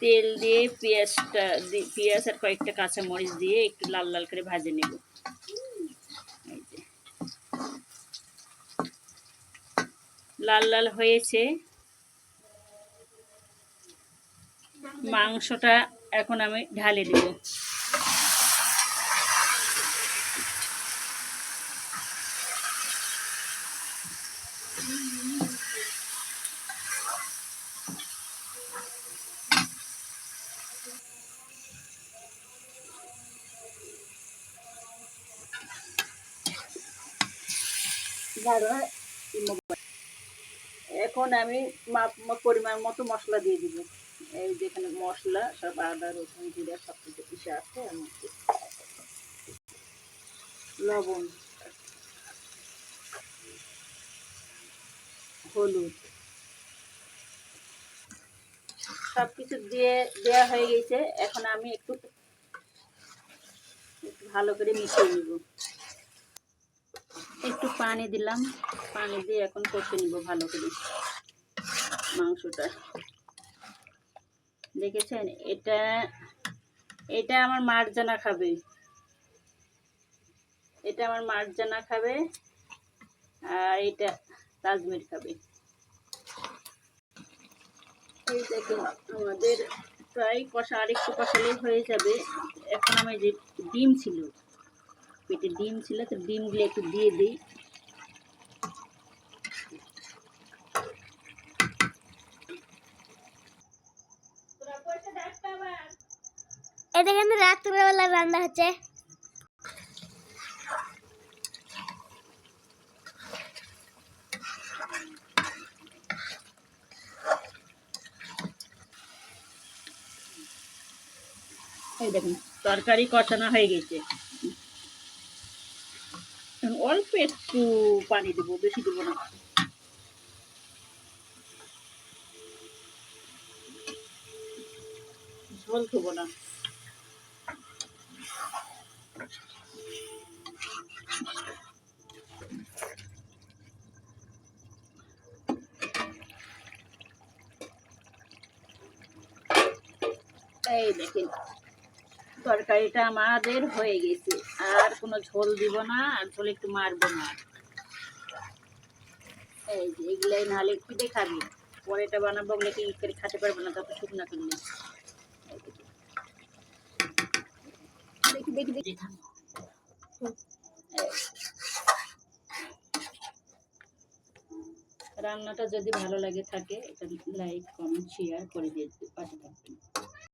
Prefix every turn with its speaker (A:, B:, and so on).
A: তেল দিয়ে পেঁয়াজটা পেঁয়াজ আর কয়েকটা কাঁচা মরিচ দিয়ে একটু লাল লাল করে ভাজে নেব। লাল লাল হয়েছে। মাংসটা এখন আমি ঢালে দেব। এখন আমি মাপ, পরিমাণ মতো মশলা দিয়ে দিব। এই যেখানে মশলা, সব আদা, রসুন, জিরা সব কিছু পিসে আছে মধ্যে লবণ, হলুদ সব কিছু দিয়ে দেওয়া হয়ে গেছে। এখন আমি একটু ভালো করে মিশিয়ে নিব। একটু পানি দিলাম। পানি দিয়ে এখন কষে নিব ভালো করে মাংসটা। দেখেছেন? এটা এটা আমার মার্জানা খাবে। এটা আমার মার্জানা খাবে আর এটা তাজমির খাবে। এই দেখুন, আমাদের প্রায় কষা, আরেকটু কষালে হয়ে যাবে। এখন আমি যে ডিম ছিল পেটে ডিম ছিল তো ডিমগুলো একটু দিয়ে দিই।
B: এটা কিন্তু রাত্রিবেলা রান্না হচ্ছে।
A: এই দেখুন তরকারি কষানো হয়ে গেছে। এখন অল্প একটু পানি দেবো বেশি দেবো না। ঝোল দেবো না। এই দেখেন। তরকারিটা আমাদের হয়ে গেছে। আর কোনো ঝোল দিব না, আর ঝোল একটু মারবো না। এই যে, এগুলাই নাহলে কি দেখাবি? পরেটা বানাবো ওগুলো কি করে খেতে পারব না, তত শুকনা করলে রান্নাটা যদি ভালো লাগে থাকে, এটা লাইক, কমেন্ট শেয়ার করে দিয়ে পাশে থাকবেন।